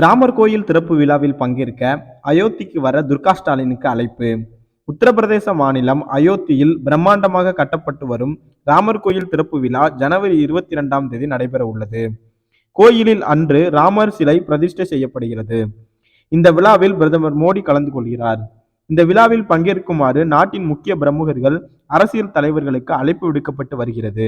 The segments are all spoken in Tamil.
ராமர் கோயில் திறப்பு விழாவில் பங்கேற்க அயோத்திக்கு வர துர்கா ஸ்டாலினுக்கு அழைப்பு. உத்தரப்பிரதேச மாநிலம் அயோத்தியில் பிரம்மாண்டமாக கட்டப்பட்டு வரும் ராமர் கோயில் திறப்பு விழா ஜனவரி இருபத்தி இரண்டாம் தேதி நடைபெற உள்ளது. கோயிலில் அன்று ராமர் சிலை பிரதிஷ்டை செய்யப்படுகிறது. இந்த விழாவில் பிரதமர் மோடி கலந்து கொள்கிறார். இந்த விழாவில் பங்கேற்குமாறு நாட்டின் முக்கிய பிரமுகர்கள் அரசியல் தலைவர்களுக்கு அழைப்பு விடுக்கப்பட்டு வருகிறது.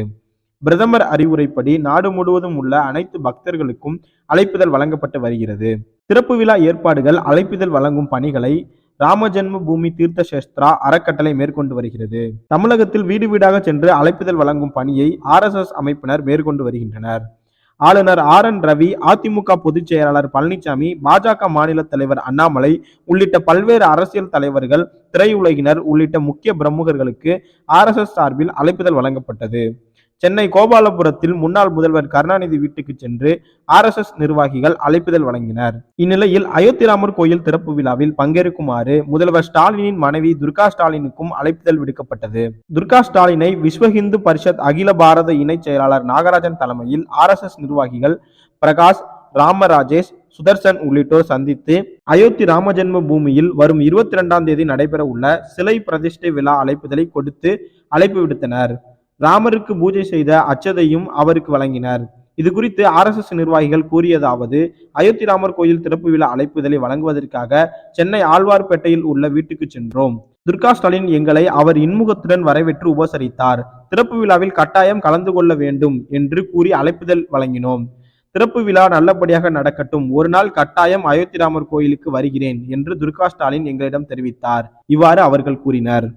பிரதமர் அறிவுரைப்படி நாடு முழுவதும் உள்ள அனைத்து பக்தர்களுக்கும் அழைப்புதல் வழங்கப்பட்டு வருகிறது. திறப்பு விழா ஏற்பாடுகள் அழைப்புதல் வழங்கும் பணிகளை ராமஜென்ம பூமி தீர்த்த சேஸ்திரா அறக்கட்டளை மேற்கொண்டு வருகிறது. தமிழகத்தில் வீடு வீடாக சென்று அழைப்புதல் வழங்கும் பணியை ஆர்எஸ்எஸ் அமைப்பினர் மேற்கொண்டு வருகின்றனர். ஆளுநர் ஆர் என் ரவி அதிமுக பொதுச் செயலாளர் பழனிசாமி பாஜக மாநில தலைவர் அண்ணாமலை உள்ளிட்ட பல்வேறு அரசியல் தலைவர்கள் திரையுலகினர் உள்ளிட்ட முக்கிய பிரமுகர்களுக்கு ஆர்எஸ்எஸ் சார்பில் அழைப்புதல் வழங்கப்பட்டது. சென்னை கோபாலபுரத்தில் முன்னாள் முதல்வர் கருணாநிதி வீட்டுக்கு சென்று ஆர்எஸ்எஸ் நிர்வாகிகள் அழைப்புதல் வழங்கினர். இந்நிலையில் அயோத்திராமர் கோயில் திறப்பு விழாவில் பங்கேற்குமாறு முதல்வர் ஸ்டாலினின் மனைவி துர்கா ஸ்டாலினுக்கும் அழைப்புதல் விடுக்கப்பட்டது. துர்கா ஸ்டாலினை விஸ்வ இந்து பரிஷத் அகில பாரத இணைச் செயலாளர் நாகராஜன் தலைமையில் ஆர்எஸ்எஸ் நிர்வாகிகள் பிரகாஷ் ராமராஜேஷ் சுதர்சன் உள்ளிட்டோர் சந்தித்து அயோத்தி ராமஜென்ம பூமியில் வரும் இருபத்தி இரண்டாம் தேதி நடைபெற உள்ள சிலை பிரதிஷ்டை விழா அழைப்புதலை கொடுத்து அழைப்பு விடுத்தனர். ராமருக்கு பூஜை செய்த அச்சதையும் அவருக்கு வழங்கினர். இது குறித்து ஆர்எஸ்எஸ் நிர்வாகிகள் கூறியதாவது அயோத்தி ராமர் கோயில் திறப்பு விழா அழைப்புதலை வழங்குவதற்காக சென்னை ஆழ்வார்பேட்டையில் உள்ள வீட்டுக்கு சென்றோம். துர்கா ஸ்டாலின் எங்களை அவர் இன்முகத்துடன் வரவேற்று உபசரித்தார். திறப்பு விழாவில் கட்டாயம் கலந்து கொள்ள வேண்டும் என்று கூறி அழைப்புதல் வழங்கினோம். திறப்பு விழா நல்லபடியாக நடக்கட்டும். ஒரு நாள் கட்டாயம் அயோத்தி ராமர் கோயிலுக்கு வருகிறேன் என்று துர்கா ஸ்டாலின் எங்களிடம் தெரிவித்தார். இவ்வாறு அவர்கள் கூறினர்.